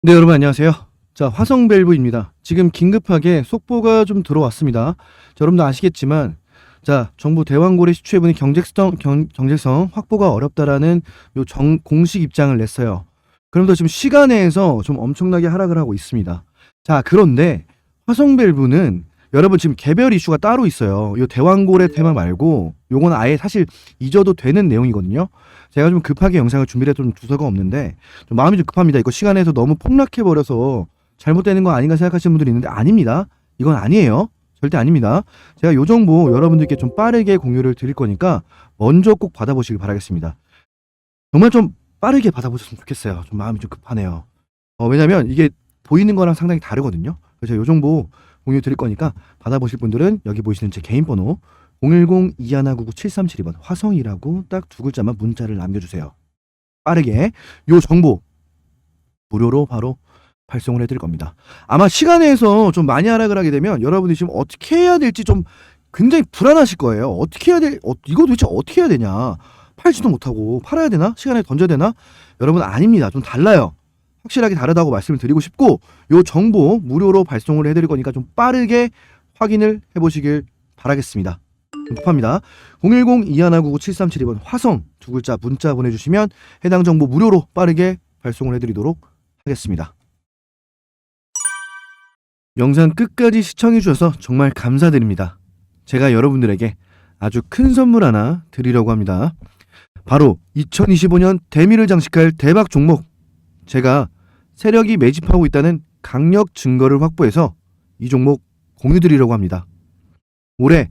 네, 여러분 안녕하세요. 자, 화성밸브입니다. 지금 긴급하게 속보가 좀 들어왔습니다. 자, 여러분도 아시겠지만 자, 정부 대왕고래 시추해보니 경제성 경, 경제성 확보가 어렵다라는 요 정, 공식 입장을 냈어요. 그러면서 지금 시간에서 좀 엄청나게 하락을 하고 있습니다. 자, 그런데 화성밸브는 여러분 지금 개별 이슈가 따로 있어요. 요 대왕고래 테마 말고 요건 아예 사실 잊어도 되는 내용이거든요. 제가 좀 급하게 영상을 준비를 좀 두서가 없는데 좀 마음이 좀 급합니다. 이거 시간에서 너무 폭락해 버려서 잘못되는 거 아닌가 생각하시는 분들이 있는데 아닙니다. 이건 아니에요. 절대 아닙니다. 제가 요 정보 여러분들께 좀 빠르게 공유를 드릴 거니까 먼저 꼭 받아보시길 바라겠습니다. 정말 좀 빠르게 받아보셨으면 좋겠어요. 좀 마음이 좀 급하네요. 어, 왜냐면 이게 보이는 거랑 상당히 다르거든요. 그래서 요 정보 공유 드릴 거니까 받아보실 분들은 여기 보이시는 제 개인 번호 010-2199-7372번 화성이라고 딱 두 글자만 문자를 남겨주세요. 빠르게 요 정보 무료로 바로 발송을 해드릴 겁니다. 아마 시간에서 좀 많이 하락을 하게 되면 여러분이 지금 어떻게 해야 될지 좀 굉장히 불안하실 거예요. 어떻게 해야 될, 어, 이거 도대체 어떻게 해야 되냐. 팔지도 못하고 팔아야 되나? 시간에 던져야 되나? 여러분 아닙니다. 좀 달라요. 확실하게 다르다고 말씀을 드리고 싶고 요 정보 무료로 발송을 해드릴 거니까 좀 빠르게 확인을 해보시길 바라겠습니다. 좀 급합니다. 010-2199-7372번 화성 두 글자 문자 보내주시면 해당 정보 무료로 빠르게 발송을 해드리도록 하겠습니다. 영상 끝까지 시청해 주셔서 정말 감사드립니다. 제가 여러분들에게 아주 큰 선물 하나 드리려고 합니다. 바로 2025년 대미를 장식할 대박 종목. 제가 세력이 매집하고 있다는 강력 증거를 확보해서 이 종목 공유 드리려고 합니다. 올해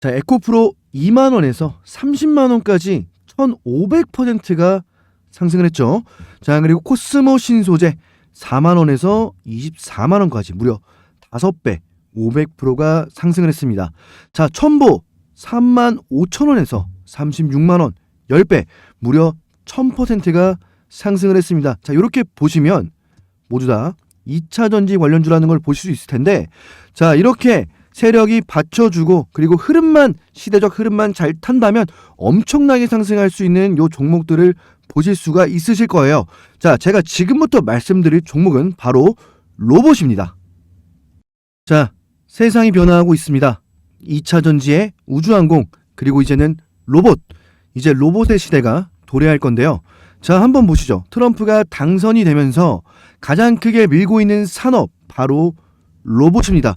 자, 에코프로 2만 원에서 30만 원까지 1,500%가 상승을 했죠. 자, 그리고 코스모 신소재 4만 원에서 24만 원까지 무려 5배 500%가 상승을 했습니다. 자, 첨보 3만 5천 원에서 36만 원 10배 무려 1000%가 상승을 했습니다. 자, 이렇게 보시면 모두 다 2차 전지 관련주라는 걸 보실 수 있을 텐데 자, 이렇게 세력이 받쳐주고 그리고 흐름만 시대적 흐름만 잘 탄다면 엄청나게 상승할 수 있는 요 종목들을 보실 수가 있으실 거예요. 자, 제가 지금부터 말씀드릴 종목은 바로 로봇입니다. 자, 세상이 변화하고 있습니다. 2차 전지의 우주항공 그리고 이제는 로봇 이제 로봇의 시대가 도래할 건데요. 자, 한번 보시죠. 트럼프가 당선이 되면서 가장 크게 밀고 있는 산업 바로 로봇입니다.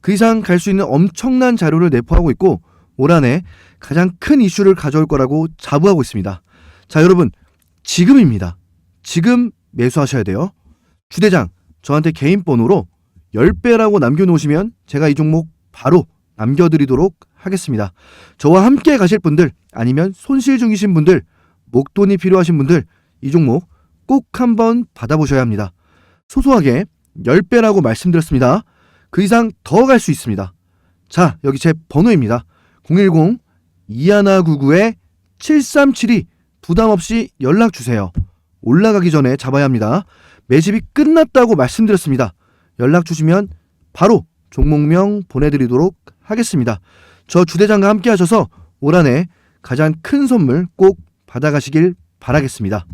그 이상 갈 수 있는 엄청난 자료를 내포하고 있고 올 한해 가장 큰 이슈를 가져올 거라고 자부하고 있습니다. 자, 여러분, 지금입니다. 지금 매수하셔야 돼요. 주대장, 저한테 개인 번호로 10배라고 남겨놓으시면 제가 이 종목 바로 남겨드리도록 하겠습니다. 저와 함께 가실 분들 아니면 손실 중이신 분들 목돈이 필요하신 분들 이 종목 꼭 한번 받아보셔야 합니다. 소소하게 10배라고 말씀드렸습니다. 그 이상 더 갈 수 있습니다. 자, 여기 제 번호입니다. 010-2199-7372 부담 없이 연락 주세요. 올라가기 전에 잡아야 합니다. 매집이 끝났다고 말씀드렸습니다. 연락 주시면 바로 종목명 보내드리도록 하겠습니다. 저 주대장과 함께 하셔서 올 한 해 가장 큰 선물 꼭 받아가시길 바라겠습니다.